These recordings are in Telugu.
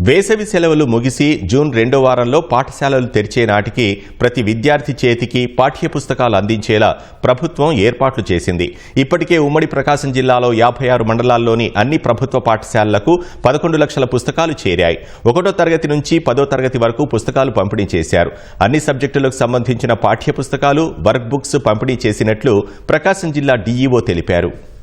వేసవి సెలవులు ముగిసి జూన్ రెండో వారంలో పాఠశాలలు తెరిచే నాటికి ప్రతి విద్యార్థి చేతికి పాఠ్య పుస్తకాలు అందించేలా ప్రభుత్వం ఏర్పాట్లు చేసింది. ఇప్పటికే ఉమ్మడి ప్రకాశం జిల్లాలో యాభై ఆరు మండలాల్లోని అన్ని ప్రభుత్వ పాఠశాలలకు పదకొండు లక్షల పుస్తకాలు చేరాయి. ఒకటో తరగతి నుంచి పదో తరగతి వరకు పుస్తకాలు పంపిణీ చేశారు. అన్ని సబ్జెక్టులకు సంబంధించిన పాఠ్య పుస్తకాలు వర్క్ బుక్స్ పంపిణీ చేసినట్లు ప్రకాశం జిల్లా డీఈఓ తెలిపారు.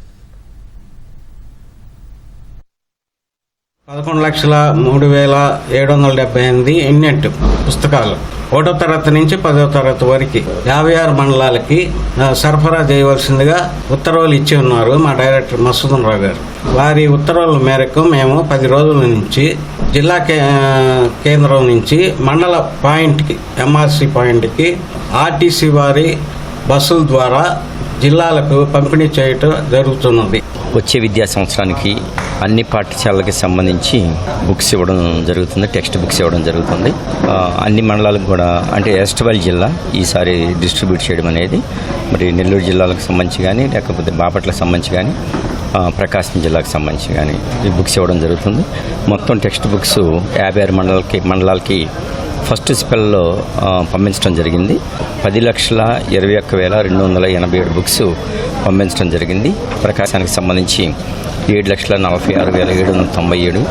పదకొండు లక్షల మూడు వేల ఏడు వందల డెబ్బై ఎనిమిది యూనిట్ పుస్తకాలు. ఒకటో తరగతి నుంచి పదో తరగతి వరకు. యాభై ఆరు మండలాలకి సరఫరా చేయవలసిందిగా ఉత్తర్వులు ఇచ్చి ఉన్నారు మా డైరెక్టర్ మసూదన్ రావు గారు. వారి ఉత్తర్వుల మేరకు మేము పది రోజుల నుంచి జిల్లా కే కేంద్రం నుంచి మండల పాయింట్కి ఎంఆర్సి పాయింట్కి ఆర్టీసీ వారి బస్సుల ద్వారా జిల్లాలకు పంపిణీ చేయటం జరుగుతున్నది. వచ్చే విద్యా సంవత్సరానికి అన్ని పాఠశాలలకు సంబంధించి బుక్స్ ఇవ్వడం జరుగుతుంది టెక్స్ట్ బుక్స్ ఇవ్వడం జరుగుతుంది. అన్ని మండలాలకు కూడా అంటే ఎస్టవల్ జిల్లా ఈసారి డిస్ట్రిబ్యూట్ చేయడం అనేది మరి నెల్లూరు జిల్లాలకు సంబంధించి కానీ లేకపోతే బాపట్లకు సంబంధించి కానీ ప్రకాశం జిల్లాకు సంబంధించి కానీ ఈ బుక్స్ ఇవ్వడం జరుగుతుంది. మొత్తం టెక్స్ట్ బుక్స్ యాభై ఆరు మండలాలకి మండలాలకి ఫస్ట్ స్పెల్లో పంపించడం జరిగింది. పది లక్షల ఇరవై ఒక్క వేల రెండు వందల ఎనభై ఏడు బుక్స్ పంపించడం జరిగింది. ప్రకాశానికి సంబంధించి ఏడు లక్షల నలభై ఆరు వేల ఏడు వందల తొంభై ఏడు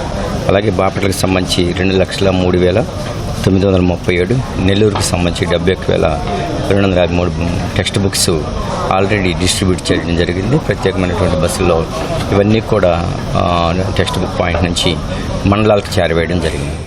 అలాగే బాపట్లకు సంబంధించి రెండు లక్షల మూడు వేల తొమ్మిది వందల ముప్పై ఏడు నెల్లూరుకు సంబంధించి డెబ్బై ఒక్క వేల రెండు వందల యాభై మూడు టెక్స్ట్ బుక్స్ ఆల్రెడీ డిస్ట్రిబ్యూట్ చేయడం జరిగింది. ప్రత్యేకమైనటువంటి బస్సుల్లో ఇవన్నీ కూడా టెక్స్ట్ బుక్ పాయింట్ నుంచి మండలాలకు చేరవేయడం జరిగింది.